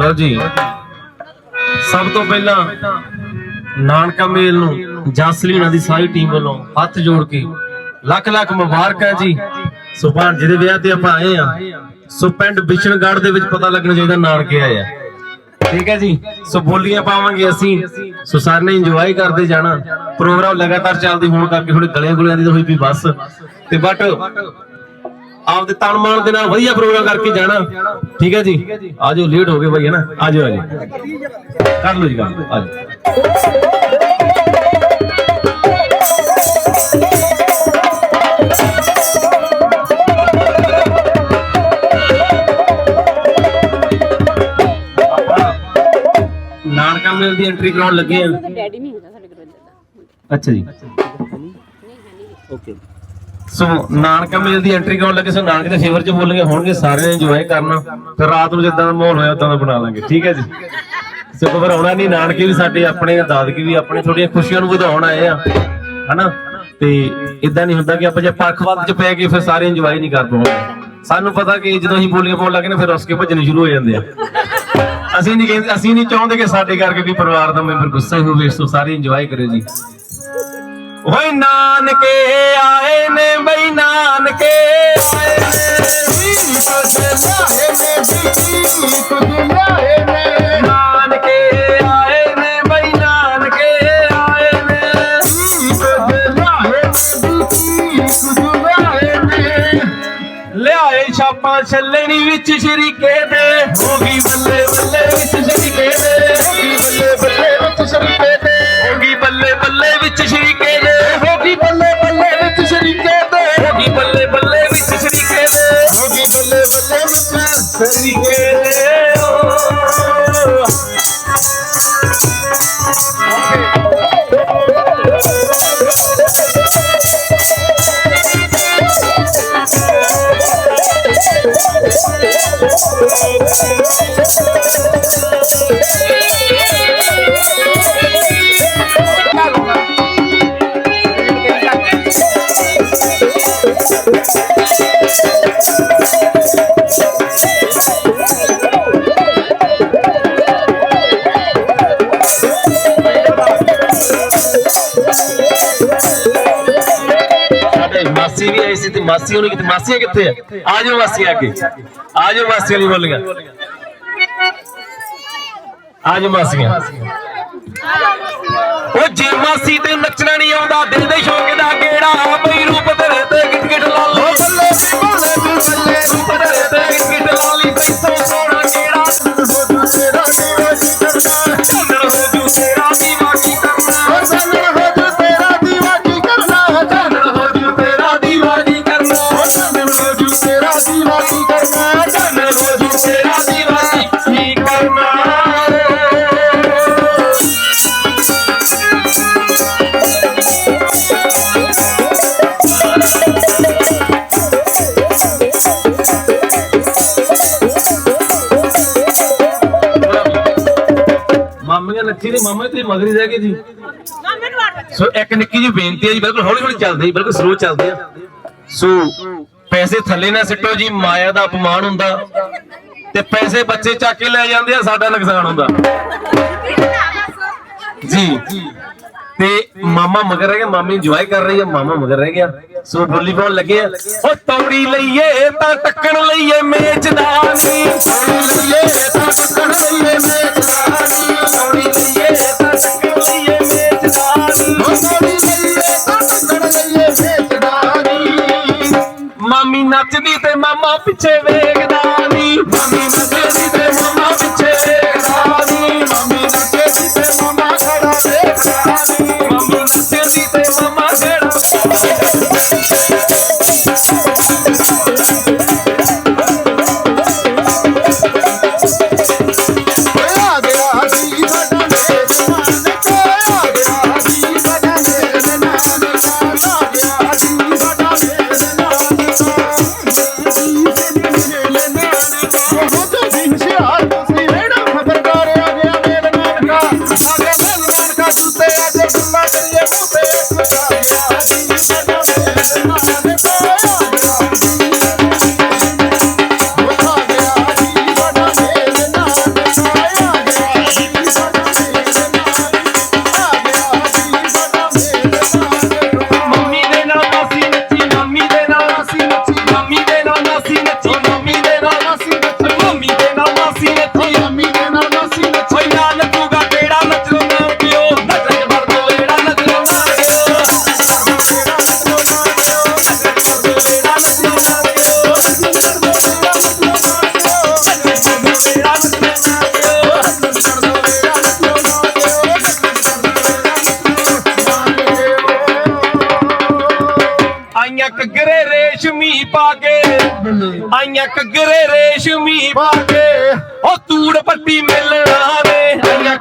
ਲਓ ਜੀ, ਸਭ ਤੋਂ ਪਹਿਲਾਂ ਨਾਨਕਾ ਮੇਲ ਨੂੰ ਜਸਲੀਨਾ ਦੀ ਸਾਰੀ ਟੀਮ ਵੱਲੋਂ ਹੱਥ ਜੋੜ ਕੇ ਲੱਖ ਲੱਖ ਮੁਬਾਰਕਾਂ ਜੀ। ਸੋ ਭਾਂਜੇ ਵਿਆਹ ਤੇ ਆਪਾਂ ਆਏ ਆ ਸੋ ਪਿੰਡ ਬਿਸ਼ਨਗੜ੍ਹ ਦੇ ਵਿੱਚ ਪਤਾ ਲੱਗਣਾ ਚਾਹੀਦਾ ਨਾਨਕੇ ਆਏ ਆ। ਠੀਕ ਹੈ ਜੀ, ਸੋ ਬੋਲੀਆਂ ਪਾਵਾਂਗੇ ਅਸੀਂ। ਸੋ ਸਾਰੇ ਨੇ ਇੰਜੋਏ ਕਰਦੇ ਜਾਣਾ। ਪ੍ਰੋਗਰਾਮ ਲਗਾਤਾਰ ਚੱਲਦੇ, ਹੋਣ ਕਰਕੇ ਥੋੜੇ ਗਲੇ ਗੁਲਿਆਂ ਦੀ ਹੋਈ ਵੀ ਬਸ। ਤੇ ਬਟ ਆਪਦੇ ਤਨ ਮਾਨ ਦੇ ਨਾਲ ਵਧੀਆ ਪ੍ਰੋਗਰਾਮ ਕਰਕੇ ਜਾਣਾ। ਠੀਕ ਹੈ ਜੀ? ਆਜੋ ਲੇਟ ਹੋ ਗਏ ਭਾਈ ਹੈ ਨਾ? ਆਜੋ ਆਜੋ। ਕਰ ਲਓ ਜੀ ਕੰਮ ਆਜੋ। ਨਾਨਕਾ ਮੇਲ ਦੀ ਐਂਟਰੀ ਕਰਾਉਣ ਲੱਗੇ ਆ। ਡੈਡੀ ਨਹੀਂ ਹੁੰਦਾ ਸਾਡੇ ਕੋਲ ਦਾ। ਅੱਛਾ ਜੀ। ਓਕੇ ਸੋ ਨਾਨਕਾ ਮੇਲ ਦੀ ਐਂਟਰੀ ਕਰਾਉਣ ਲੱਗੇ, ਸੋ ਨਾਨਕ ਦੇ ਫੇਵਰ ਚ ਬੋਲਣਗੇ ਹੋਣਗੇ ਸਾਰੇ ਨੇ ਇੰਜੋਏ ਕਰਨਾ। ਤੇ ਰਾਤ ਨੂੰ ਜਿੱਦਾਂ ਦਾ ਮਾਹੌਲ ਹੋਇਆ, ਉਦਾਂ ਦਾ ਬਣਾ ਲਾਂਗੇ, ਠੀਕ ਹੈ ਜੀ? ਸੋ ਘਬਰਾਉਣਾ ਨਹੀਂ, ਨਾਨਕੇ ਵੀ ਸਾਡੇ ਆਪਣੇ, ਦਾਦਕੇ ਵੀ ਆਪਣੇ ਥੋੜੀਆਂ ਖੁਸ਼ੀਆਂ ਨੂੰ ਵਧਾਉਣ ਆਏ ਆ, ਹਨਾ? ਤੇ ਇਦਾਂ ਨਹੀਂ ਹੁੰਦਾ ਕਿ ਆਪਾਂ ਜੇ ਪੱਖਵਾਦ ਚ ਪੈ ਕੇ ਫਿਰ ਸਾਰੇ ਇੰਜੋਏ ਨਹੀਂ ਕਰ ਪਾਉਂਦੇ। ਸਾਨੂੰ ਪਤਾ ਕਿ ਜਦੋਂ ਅਸੀਂ ਬੋਲੀਆਂ ਪਾਉਣ ਲੱਗੇ ਨਾ, ਫਿਰ ਰਸਕੇ ਭੱਜਣੇ ਸ਼ੁਰੂ ਹੋ ਜਾਂਦੇ ਆ। ਅਸੀਂ ਨਹੀਂ ਕਹਿੰਦੇ, ਅਸੀਂ ਨਹੀਂ ਚਾਹੁੰਦੇ ਕਿ ਸਾਡੇ ਕਰਕੇ ਕੋਈ ਪਰਿਵਾਰ ਦਾ ਮੈਂਬਰ ਗੁੱਸਾ ਹੋਵੇ, ਸੋ ਸਾਰੇ ਇੰਜੋਏ ਕਰੇ ਜੀ। ਓਏ ਨਾਨਕੇ ਆਏ ਨੇ ਬਈ ਨਾਨਕੇ ਆਏ ਨੇ। ਨਾਨਕੇ ਆਏ ਨੇ ਬਈ ਨਾਨਕੇ ਆਏ ਨੇ। ਲਿਆਏ ਛਾਪਾਂ ਛੱਲਣੀ ਵਿੱਚ ਸ਼ਰੀਕੇ ਦੇ ਹੋ ਗਈ ਬੱਲੇ ਬੱਲੇ ਵਿੱਚ Oh. ਮਾਸੀ ਵੀ ਆਈ ਸੀ ਤੇ ਮਾਸੀ ਉਹਨੇ ਕਿਤੇ ਮਾਸੀਆਂ ਕਿੱਥੇ ਆ? ਆ ਜਾਓ ਮਾਸੀ ਅੱਗੇ ਆ ਜਾਓ ਮਾਸੀ ਵਾਲੀ ਬੋਲੀਆਂ। ਆ ਜਾਓ ਮਾਸੀਆਂ। ਉਹ ਜੇ ਮਾਸੀ ਤੇ ਨੱਚਣਾ ਨਹੀਂ ਆਉਂਦਾ, ਦਿਲ ਦੇ ਸ਼ੌਕ ਦਾ ਕਿਹੜਾ ਬਈ ਰੂਪ ਤੇਰੇ ਤੇ ਗਿਟ ਗਿਟ ਲਾ ਬੱਲੇ ਵੀ ਬੱਲੇ ਵੀ ਬੱਲੇ ਰੂਪ ਤੇਰੇ ਤੇ ਗਿਟ ਗਿਟ ਲਾ ਬਈ ਸੋਹਣਾ ਕਿਹੜਾ ਚਾਨਣ ਹੋ ਮਾਮੀਆਂ ਨੱਚੀ ਤੇ ਮਾਮਾ ਤੇ ਮਗਰੀ ਰਹਿ ਗਏ ਜੀ। ਸੋ ਇੱਕ ਨਿੱਕੀ ਜਿਹੀ ਬੇਨਤੀ ਹੈ ਜੀ ਬਿਲਕੁਲ ਹੌਲੀ ਹੌਲੀ ਚੱਲਦੇ ਜੀ ਬਿਲਕੁਲ ਸਲੋ ਚੱਲਦੇ ਆ। ਸੋ ਪੈਸੇ ਥੱਲੇ ਨਾ ਸਿੱਟੋ ਜੀ ਮਾਇਆ ਦਾ ਅਪਮਾਨ ਹੁੰਦਾ ਤੇ ਪੈਸੇ ਬੱਚੇ ਚੱਕ ਕੇ ਲੈ ਜਾਂਦੇ ਆ ਸਾਡਾ ਨੁਕਸਾਨ ਹੁੰਦਾ। ਜੀ। ਤੇ ਮਾਮਾ ਮਗਰ ਰਹਿ ਗਿਆ ਮਾਮੀ ਇੰਜੋਏ ਕਰ ਰਹੀ ਹੈ ਮਾਮਾ ਮਗਰ ਰਹਿ ਗਿਆ। ਸੋ ਬੋਲੀ ਪਾਉਣ ਲੱਗੇ ਆ ਉਹ ਤੌੜੀ ਲਈਏ ਤਾਂ ਟੱਕਣ ਲਈਏ ਮੇਚਦਾਨੀ ਤੌੜੀ ਲਈਏ ਤਾਂ ਟੱਕਣ ਲਈਏ ਮੇਚਦਾਨੀ ਤੇ ਪਾ ਕੇ ਆਈਆਂ ਕਗਰੇ ਰੇਸ਼ਮੀ ਪਾ ਕੇ ਉਹ ਤੂੜ ਪੱਟੀ ਮਿਲਣਾ ਨੇ ਆਈਆਂ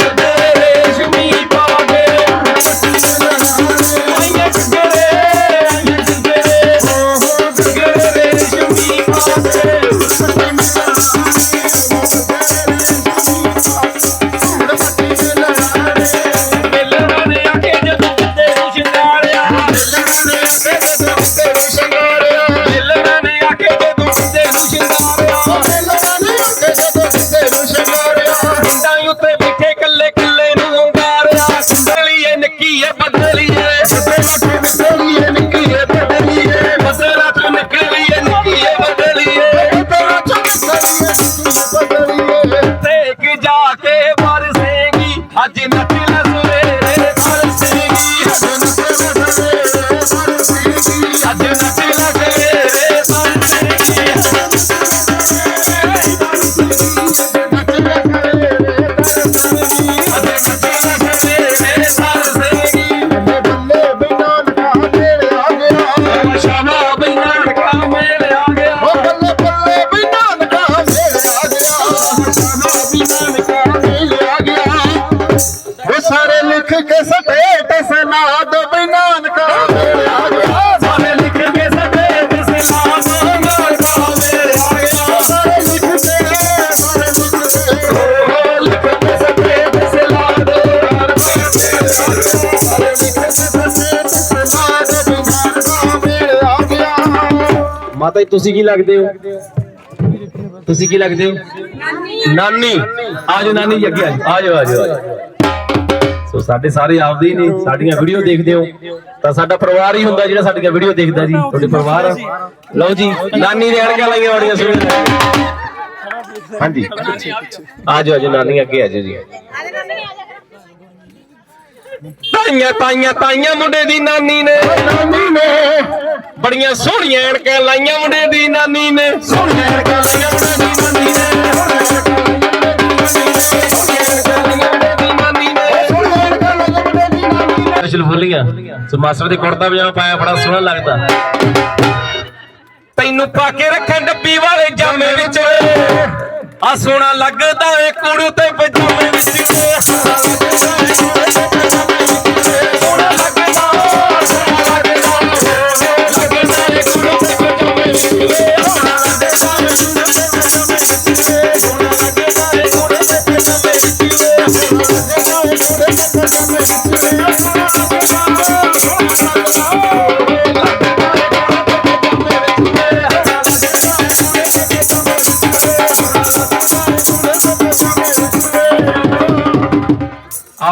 ਲਿਖ ਕੇ ਸਟੇਟਸ ਲਾ ਦੋ ਬਿਨਾਨ ਕਾ ਮੇਰੇ ਆ ਗਿਆ ਸਾਰੇ ਲਿਖ ਕੇ ਸਦੇ ਤੇ ਸਲਾਮ ਨਾਲ ਕਾ ਮੇਲ ਆ ਗਿਆ ਸਾਰੇ ਲਿਖ ਕੇ ਸਾਰੇ ਲਿਖ ਕੇ। ਉਹ ਲਿਖ ਕੇ ਸਦੇ ਤੇ ਸਲਾਮ ਨਾਲ ਸਾਰੇ ਲਿਖ ਕੇ ਸਟੇਟਸ ਲਾ ਦੋ ਬਿਨਾਨ ਕਾ ਮੇਰੇ ਆ ਗਿਆ। ਮਾਤਾ ਜੀ ਤੁਸੀਂ ਕੀ ਲੱਗਦੇ ਹੋ? ਤੁਸੀਂ ਕੀ ਲੱਗਦੇ ਹੋ? ਨਾਨੀ। ਆਜੋ ਨਾਨੀ ਜੀ ਅੱਗੇ ਆਜੋ ਆਜੋ ਆਜੋ ਸੋ ਸਾਡੇ ਸਾਰੇ ਆਪਦੇ ਹੀ ਨੇ ਸਾਡੀਆਂ ਵੀਡੀਓ ਦੇਖਦੇ ਹੋ। ਤਾਂ ਸਾਡਾ ਪਰਿਵਾਰ ਹੀ ਹੁੰਦਾ ਜਿਹੜਾ ਸਾਡੀਆਂ ਵੀਡੀਓ ਦੇਖਦਾ ਜੀ ਤੁਹਾਡੇ ਪਰਿਵਾਰ। ਆ। ਲਓ ਜੀ ਨਾਨੀ ਦੇ ਅੜਕਾ ਲਾਈਆਂ ਬੜੀਆਂ ਸੋਹਣੀਆਂ ਹਾਂਜੀ। ਆਜੋ ਆਜੋ ਨਾਨੀ ਅੱਗੇ ਆਜੋ ਜੀ। ਤਾਈਆਂ ਤਾਈਆਂ ਤਾਈਆਂ ਮੁੰਡੇ ਦੀ ਨਾਨੀ ਨੇ ਨਾਨੀ ਨੇ। ਬੜੀਆਂ ਸੋਹਣੀਆਂ ਐਨਕਾਂ ਲਾਈਆਂ ਮੁੰਡੇ ਦੀ ਨਾਨੀ ਨੇ। ਸੋਹਣੀਆਂ ਐਨਕਾਂ ਲਾਈਆਂ ਮੁੰਡੇ ਦੀ ਨਾਨੀ ਨੇ। ਸਪੈਸ਼ਲ ਸੋ ਮਾਸਟਰ ਦੇ ਕੁੜਤਾ ਪਜਾਮਾ ਪਾਇਆ, ਬੜਾ ਸੋਹਣਾ ਲੱਗਦਾ। ਤੈਨੂੰ ਪਾ ਕੇ ਰੱਖਾਂ ਡੱਬੀ ਵਾਲੇ ਜਾਮੇ ਵਿੱਚ। ਆ ਸੋਹਣਾ ਲੱਗਦਾ ਏ ਕੁੜੂ ਤੇ ਪਜਾਮੇ ਵਿੱਚ। ਸੋਹਣਾ ਲੱਗਦਾ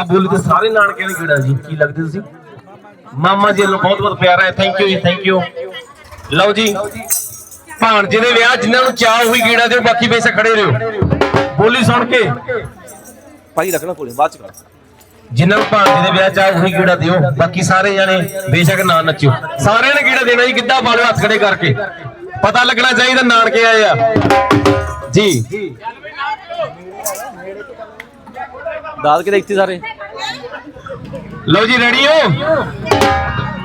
ਬੋਲੀ ਤੇ ਸਾਰੇ ਨਾਨਕਿਆਂ ਨੇ ਕਿਹੜਾ ਜੀ ਕੀ ਲੱਗਦੇ ਤੁਸੀਂ? ਮਾਮਾ ਜੀ ਨੂੰ ਬਹੁਤ ਬਹੁਤ ਪਿਆਰਾ ਹੈ। ਥੈਂਕ ਯੂ ਜੀ ਥੈਂਕ ਯੂ ਲਓ ਜੀ ਭਾਣਜੇ ਦੇ ਵਿਆਹ ਜਿਨ੍ਹਾਂ ਨੂੰ ਚਾਹ ਹੋਈ ਗੀੜਾ ਦਿਓ ਬਾਕੀ ਬੇਸ਼ੱਕ ਖੜੇ ਰਹੋ। ਬੋਲੀ ਸੁਣ ਕੇ। ਭਾਈ ਰੱਖਣਾ ਕੋਲੇ ਬਾਅਦ ਚ ਕਰ। ਜਿਨ੍ਹਾਂ ਨੂੰ ਭਾਣਜੇ ਦੇ ਵਿਆਹ ਚਾਹ ਹੋਈ ਗੀੜਾ ਦਿਓ ਬਾਕੀ ਸਾਰੇ ਜਣੇ ਬੇਸ਼ੱਕ ਨਾ ਨੱਚਿਓ। ਸਾਰਿਆਂ ਨੇ ਗੀੜਾ ਦੇਣਾ ਜੀ ਕਿੱਦਾਂ ਬਾਲੋ ਹੱਥ ਖੜੇ ਕਰਕੇ। ਪਤਾ ਲੱਗਣਾ ਚਾਹੀਦਾ ਨਾਨਕੇ ਆਏ ਆ। ਜੀ। ਦਾਦ ਕੇ ਦੇਖਤੀ ਸਾਰੇ? ਲਓ ਜੀ ਰੈਡੀ ਹੋ?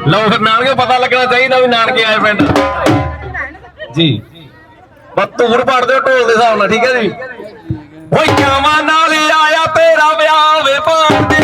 ਲਓ ਫਿਰ ਨਾਨਕੇ ਪਤਾ ਲੱਗਣਾ ਚਾਹੀਦਾ ਵੀ ਨਾਨਕੇ ਆਏ ਪਿੰਡ। ਜੀ। ਬਸ ਧੂਰ ਪੜ ਦਿਓ ਢੋਲ ਦੇ ਹਿਸਾਬ ਨਾਲ, ਠੀਕ ਹੈ ਜੀ? ਓਏ ਕਾਵਾਂ ਨਾਲ ਆਇਆ ਤੇਰਾ ਵਿਆਹ ਵੇ ਭਾਂਦਿਆ ਕਾਵਾਂ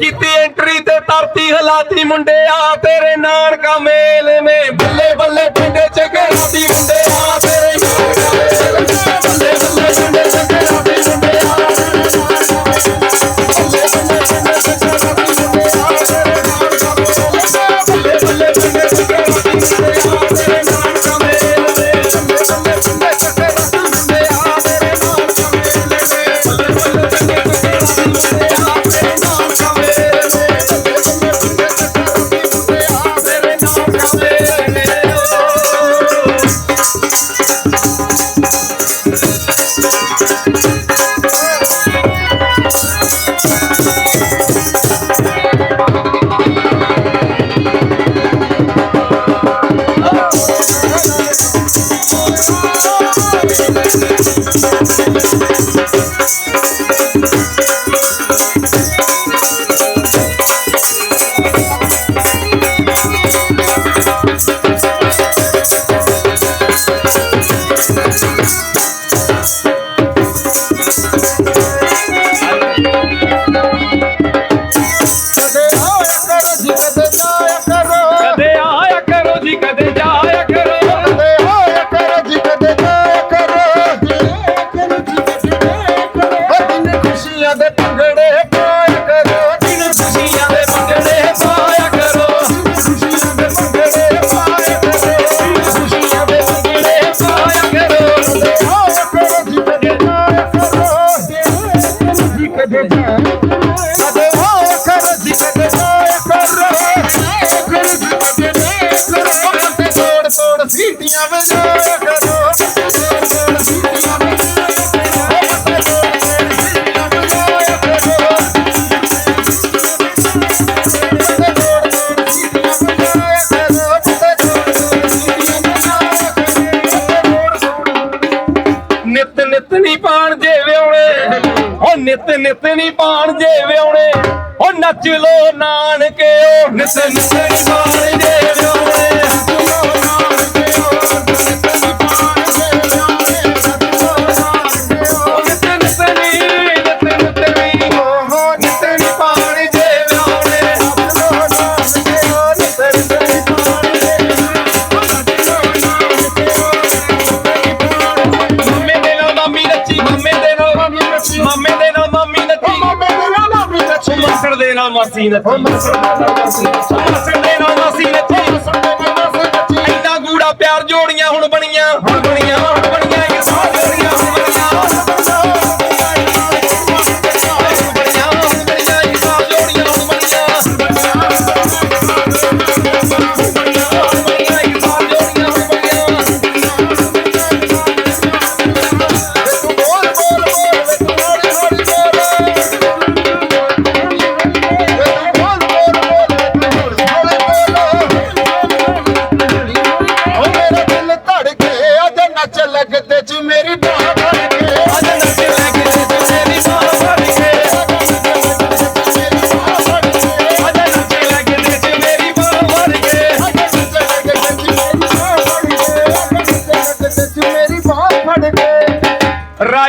ਕੀਤੀ ਐਂਟਰੀ ਤੇ ਧਰਤੀ ਹਲਾਤੀ ਮੁੰਡਿਆ, ਤੇਰੇ ਨਾਨਕਾ ਮੇਲ ਮੇ। ਬੱਲੇ ਬੱਲੇ ਪਿੰਡੇ ਚ ਘਰਾਤੀ ਮੁੰਡਿਆ। ਨਿਤ ਨਿਤ ਨਹੀਂ ਪਾਣ ਜੇ ਵਿਆਉਣੇ। ਉਹ ਨੱਚ ਲੋ ਨਾਨਕੇ, ਉਹ ਨਿਤ ਨਿਤ ਨਹੀਂ ਪਾਣ ਜੇ ਵਿਆਉਣੇ। ਮਾਸੜ ਦੇ ਨਾਲ ਮਾਸੀ ਨੱਚੀ ਮਾਸੜ ਦੇ ਨਾਲ ਮਾਸੀ ਨੱਚੀ ਇੰਨਾ ਗੂੜਾ ਪਿਆਰ ਜੋੜੀਆਂ ਹੁਣ ਬਣੀਆਂ ਹੁਣ ਬਣੀਆਂ ਹੁਣ ਬਣੀਆਂ ਇਹ ਸਾਹ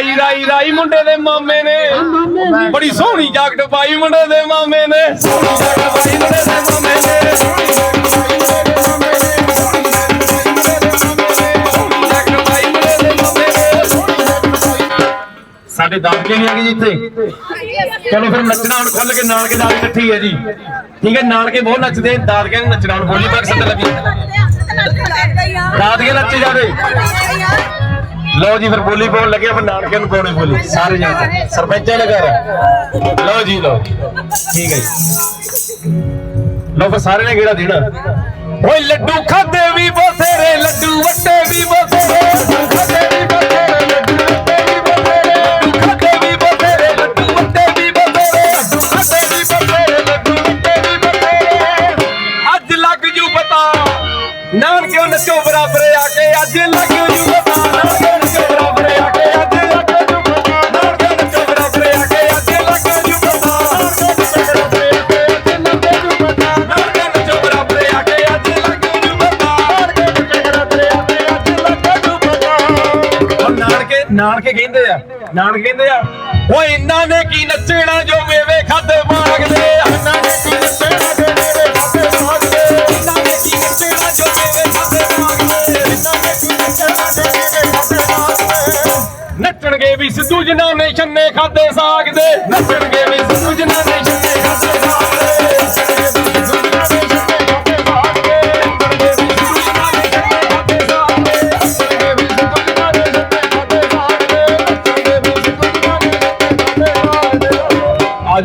ਰਾਈ ਰਾਈ ਰਾਈ ਮੁੰਡੇ ਦੇ ਮਾਮੇ ਨੇ। ਬੜੀ ਸੋਹਣੀ ਜਾਕਟ ਪਾਈ ਮੁੰਡੇ ਦੇ ਮਾਮੇ ਨੇ। ਸੋਹਣੀ ਜਾਕਟ ਪਾਈ ਮੁੰਡੇ ਦੇ ਮਾਮੇ ਨੇ ਸੋਹਣੀ ਜਾਕਟ ਪਾਈ ਮੁੰਡੇ ਦੇ ਮਾਮੇ ਨੇ ਸਾਡੇ ਦਾਦਕੇ ਨਹੀਂ ਹੈਗੇ ਜੀ ਇੱਥੇ? ਚਲੋ ਫਿਰ ਨੱਚਣਾ ਹੁਣ ਖੁੱਲ ਕੇ ਨਾਨਕੇ ਨਾਲ ਇਕੱਠੀ ਹੈ ਜੀ। ਠੀਕ ਹੈ ਨਾਨਕੇ ਬਹੁਤ ਨੱਚਦੇ ਦਾਦਕੇ ਨੂੰ ਨੱਚਣਾ ਹੁਣ ਬੋਲੀ ਬਾਕ ਸੰਦ ਲੱਗੀ। ਦਾਦਕੇ ਨੱਚੇ ਜਾਵੇ ਲਓ ਜੀ, ਫਿਰ ਬੋਲੀ ਪਾਉਣ ਲੱਗੇ ਫਿਰ ਨਾਨਕੇ ਨੂੰ ਪਾਉਣੀ ਬੋਲੀ। ਸਾਰੇ ਜਣੇ। ਸਰਪੰਚਾਂ ਦੇ ਘਰ। ਲਓ ਜੀ, ਲਓ। ਠੀਕ ਹੈ ਜੀ। ਲਓ ਫਿਰ ਸਾਰੇ ਨੇ ਕਿਹੜਾ ਦੇਣਾ। ਓਏ ਲੱਡੂ ਖਾਦੇ ਵੀ ਬਥੇਰੇ, ਲੱਡੂ ਵੱਟੇ ਵੀ ਬਥੇਰੇ, ਲੱਡੂ ਖਾਦੇ ਵੀ ਬਥੇਰੇ, ਲੱਡੂ ਵੱਟੇ ਵੀ ਬਥੇਰੇ, ਲੱਡੂ ਖਾਦੇ ਵੀ ਬਥੇਰੇ, ਲੱਡੂ ਵੱਟੇ ਵੀ ਬਥੇਰੇ, ਲੱਡੂ ਖਾਦੇ ਵੀ ਬਥੇਰੇ, ਲੱਡੂ ਵੱਟੇ ਵੀ ਬਥੇਰੇ। ਅੱਜ ਲੱਗ ਜੂ ਪਤਾ। ਨਾਨਕਿਓ ਨੱਚੋ ਬਰਾਬਰ ਆ ਕੇ, ਅੱਜ ਲੱਗ ਜੂ ਪਤਾ। ਨਾਨਕਿਓ ਨਾਨਕੇ ਕਹਿੰਦੇ ਆ, ਨਾਨਕੇ ਕਹਿੰਦੇ ਆ, ਓਏ ਇਹਨਾਂ ਨੇ ਕੀ ਨੱਚਣਾ ਜੋ ਮੇਵੇ ਖਾਦੇ ਮਾਗਦੇ ਇਹਨਾਂ ਨੇ ਕੀ ਨੱਚਣਾ ਜੋ ਮੇਵੇ ਖਾਦੇ ਮਾਗਦੇ ਇਹਨਾਂ ਨੇ ਕੀ ਨੱਚਣਾ ਜੋ ਮੇਵੇ ਖਾਦੇ ਮਾਗਦੇ ਇਹਨਾਂ ਨੇ ਕੀ ਨੱਚਣਾ ਜੋ ਮੇਵੇ ਖਾਦੇ ਮਾਗਦੇ ਨੱਚਣਗੇ ਵੀ ਸਿੱਧੂ ਜਿਨ੍ਹਾਂ ਨੇ ਛੰਨੇ ਖਾਦੇ ਸਾਗ ਦੇ। ਨੱਚਣਗੇ ਵੀ ਸਿੱਧੂ ਜਿਨ੍ਹਾਂ ਨੇ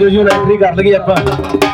ਤੁਸੀਂ ਆਜੋ ਕਰ ਲਈਏ ਆਪਾਂ।